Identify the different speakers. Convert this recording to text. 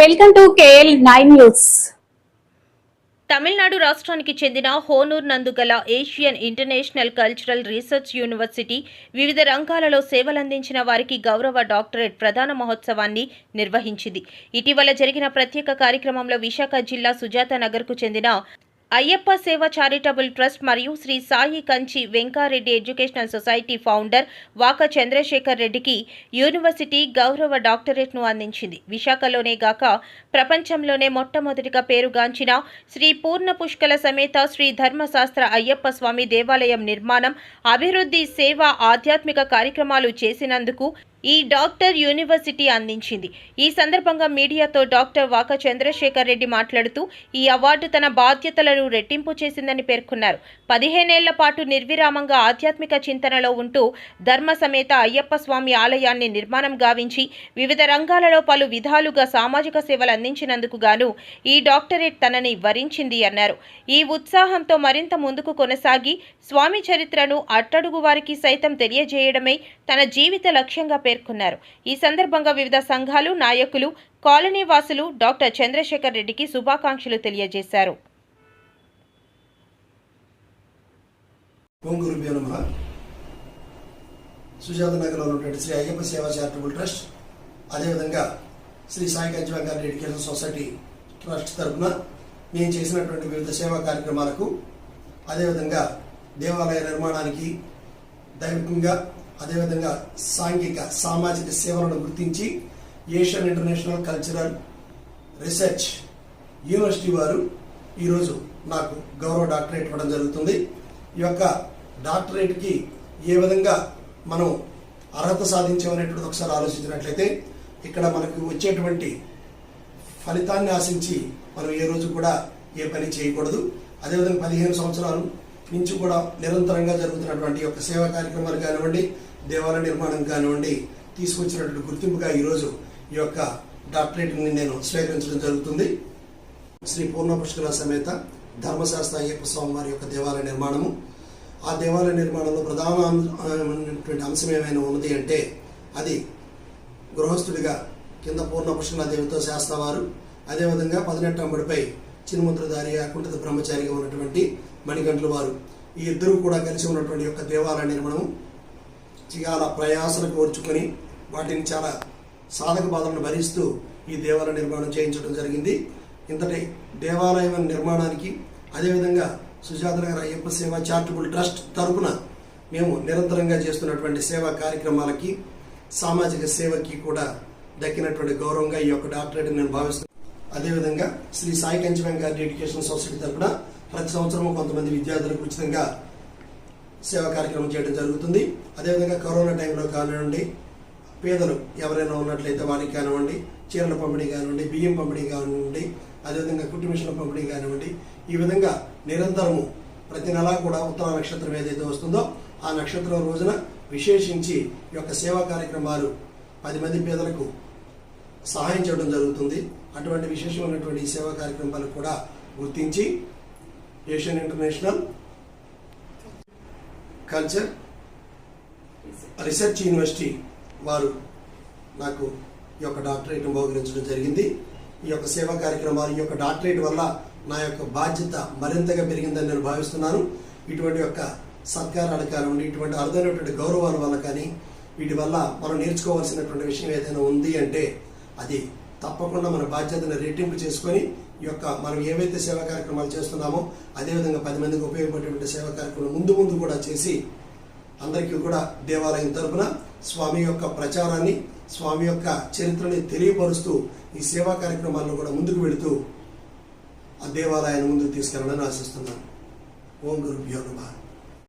Speaker 1: Welcome to KL nine news.
Speaker 2: Tamil Nadu రాష్ట్రానికి చెందిన హోనూర్ నందు గల Asian international cultural research university వివిధ రంగాలలో సేవలందించిన వారికి గౌరవ డాక్టరేట్ ప్రధాన మహోత్సవాన్ని నిర్వహించింది. ఇటీవల జరిగిన ప్రత్యేక కార్యక్రమంలో విశాఖ జిల్లా సుజాత నగర్కు చెందిన అయ్యప్ప సేవ చారిటబుల్ ట్రస్ట్ మరియు Shri Sai Kanchi Venkareddy educational society founder Vaka Chandrasekhar రెడ్డికి యూనివర్సిటీ గౌరవ డాక్టరేట్ను అందించింది. విశాఖలోనే గాక ప్రపంచంలోనే మొట్టమొదటిగా పేరుగాంచిన శ్రీ పూర్ణ పుష్కల సమేత శ్రీ ధర్మశాస్త్ర అయ్యప్ప స్వామి దేవాలయం నిర్మాణం అభివృద్ధి సేవ ఆధ్యాత్మిక కార్యక్రమాలు చేసినందుకు ఈ డాక్టర్ యూనివర్సిటీ అందించింది. ఈ సందర్భంగా మీడియాతో డాక్టర్ వాక చంద్రశేఖర్ రెడ్డి మాట్లాడుతూ ఈ అవార్డు తన బాధ్యతలను రెట్టింపు చేసిందని పేర్కొన్నారు. పదిహేనేళ్ళ పాటు నిర్విరామంగా ఆధ్యాత్మిక చింతనలో ఉంటూ ధర్మ సమేత అయ్యప్ప స్వామి ఆలయాన్ని నిర్మాణం గావించి వివిధ రంగాలలో పలు విధాలుగా సామాజిక సేవలు అందించినందుకు గాను ఈ డాక్టరేట్ తనని వరించింది అన్నారు. ఈ ఉత్సాహంతో మరింత ముందుకు కొనసాగి స్వామి చరిత్రను అట్టడుగు వారికి సైతం తెలియజేయడమే తన జీవిత లక్ష్యంగా పేర్కొన్నారు. పేర్కొన్నారు. ఈ సందర్భంగా వివిధ సంఘాలు నాయకులు కాలనీ వాసులు డాక్టర్ చంద్రశేఖర్ రెడ్డికి శుభాకాంక్షలు తెలియజేశారు.
Speaker 3: సుజాత నగర్లో ఉన్నటువంటి శ్రీ అయ్యప్ప సేవా చారిటబుల్ ట్రస్ట్ అదేవిధంగా Shri Sai Kanchivangari education society trust తరఫున మేము చేసినటువంటి వివిధ సేవా కార్యక్రమాలకు అదేవిధంగా దేవాలయ నిర్మాణానికి దైవికంగా అదేవిధంగా సాంఘిక సామాజిక సేవలను గుర్తించి Asian international cultural research university వారు ఈరోజు నాకు గౌరవ డాక్టరేట్ ఇవ్వడం జరుగుతుంది. ఈ యొక్క డాక్టరేట్కి ఏ విధంగా మనం అర్హత సాధించామనేటువంటిది ఒకసారి ఆలోచించినట్లయితే ఇక్కడ మనకు వచ్చేటువంటి ఫలితాన్ని ఆశించి మనం ఏ రోజు కూడా ఏ పని చేయకూడదు. అదేవిధంగా పదిహేను సంవత్సరాలు నుంచి కూడా నిరంతరంగా జరుగుతున్నటువంటి యొక్క సేవా కార్యక్రమాలు కానివ్వండి దేవాలయ నిర్మాణం కానివ్వండి తీసుకొచ్చినటువంటి గుర్తింపుగా ఈరోజు ఈ యొక్క డాక్టరేట్ని నేను స్వీకరించడం జరుగుతుంది. శ్రీ పూర్ణ పుష్కర సమేత ధర్మశాస్త్ర అయ్యప్ప స్వామి వారి యొక్క దేవాలయ నిర్మాణము. ఆ దేవాలయ నిర్మాణంలో ప్రధానమైనటువంటి అంశం ఏమైనా ఉన్నది అంటే అది గృహస్థుడిగా కింద పూర్ణ పుష్కర దేవితో శాస్త్రవారు అదేవిధంగా పదినెట్టంబడిపై చిన్ముద్రధారి అకుంఠిత బ్రహ్మచారిగా ఉన్నటువంటి మణికంఠుల వారు ఈ ఇద్దరు కూడా కలిసి ఉన్నటువంటి యొక్క దేవాలయ నిర్మాణం చాలా ప్రయాసలకు ఓడ్చుకొని వాటిని చాలా సాధక బాధలను భరిస్తూ ఈ దేవాలయ నిర్మాణం చేయించడం జరిగింది. ఇంతటి దేవాలయం నిర్మాణానికి అదేవిధంగా సుజాతనగర్ అయ్యప్ప సేవ చారిటబుల్ ట్రస్ట్ తరపున మేము నిరంతరంగా చేస్తున్నటువంటి సేవా కార్యక్రమాలకి సామాజిక సేవకి కూడా దక్కినటువంటి గౌరవంగా ఈ యొక్క డాక్టరేట్ నేను భావిస్తున్నాను. అదేవిధంగా శ్రీ సాయి కంచి వెంకట ఎడ్యుకేషన్ సొసైటీ తరపున ప్రతి సంవత్సరం కొంతమంది విద్యార్థులకు ఉచితంగా సేవా కార్యక్రమం చేయడం జరుగుతుంది. అదేవిధంగా కరోనా టైంలో కానివ్వండి పేదలు ఎవరైనా ఉన్నట్లయితే వారికి కానివ్వండి చీరల పంపిణీ కానివ్వండి బియ్యం పంపిణీ కానివ్వండి అదేవిధంగా కుట్టు పంపిణీ కానివ్వండి ఈ విధంగా నిరంతరము ప్రతి నెలా కూడా ఉత్తర నక్షత్రం ఏదైతే వస్తుందో ఆ నక్షత్రం రోజున విశేషించి ఈ యొక్క సేవా కార్యక్రమాలు పది మంది పేదలకు సహాయం చేయడం జరుగుతుంది. అటువంటి విశేషమైనటువంటి ఈ సేవా కార్యక్రమాలు కూడా గుర్తించి Asian international culture research university వారు నాకు ఈ యొక్క డాక్టరేట్ బహుకరించడం జరిగింది. ఈ యొక్క సేవా కార్యక్రమాలు ఈ యొక్క డాక్టరేట్ వల్ల నా యొక్క బాధ్యత మరింతగా పెరిగిందని నేను భావిస్తున్నాను. ఇటువంటి యొక్క సత్కారాలు కానివ్వండి ఇటువంటి అరుదైనటువంటి గౌరవాల వల్ల కానీ వీటి వల్ల మనం నేర్చుకోవాల్సినటువంటి విషయం ఏదైనా ఉంది అంటే అది తప్పకుండా మన బాధ్యతను రెట్టింపు చేసుకొని యొక్క మనం ఏవైతే సేవా కార్యక్రమాలు చేస్తున్నామో అదేవిధంగా పది మందికి ఉపయోగపడేటువంటి సేవా కార్యక్రమం ముందు ముందు కూడా చేసి అందరికీ కూడా దేవాలయం తరపున స్వామి యొక్క ప్రచారాన్ని స్వామి యొక్క చరిత్రని తెలియపరుస్తూ ఈ సేవా కార్యక్రమాల్లో కూడా ముందుకు వెళుతూ ఆ దేవాలయాన్ని ముందుకు తీసుకెళ్ళాలని ఆశిస్తున్నాను. ఓం గురు నమః.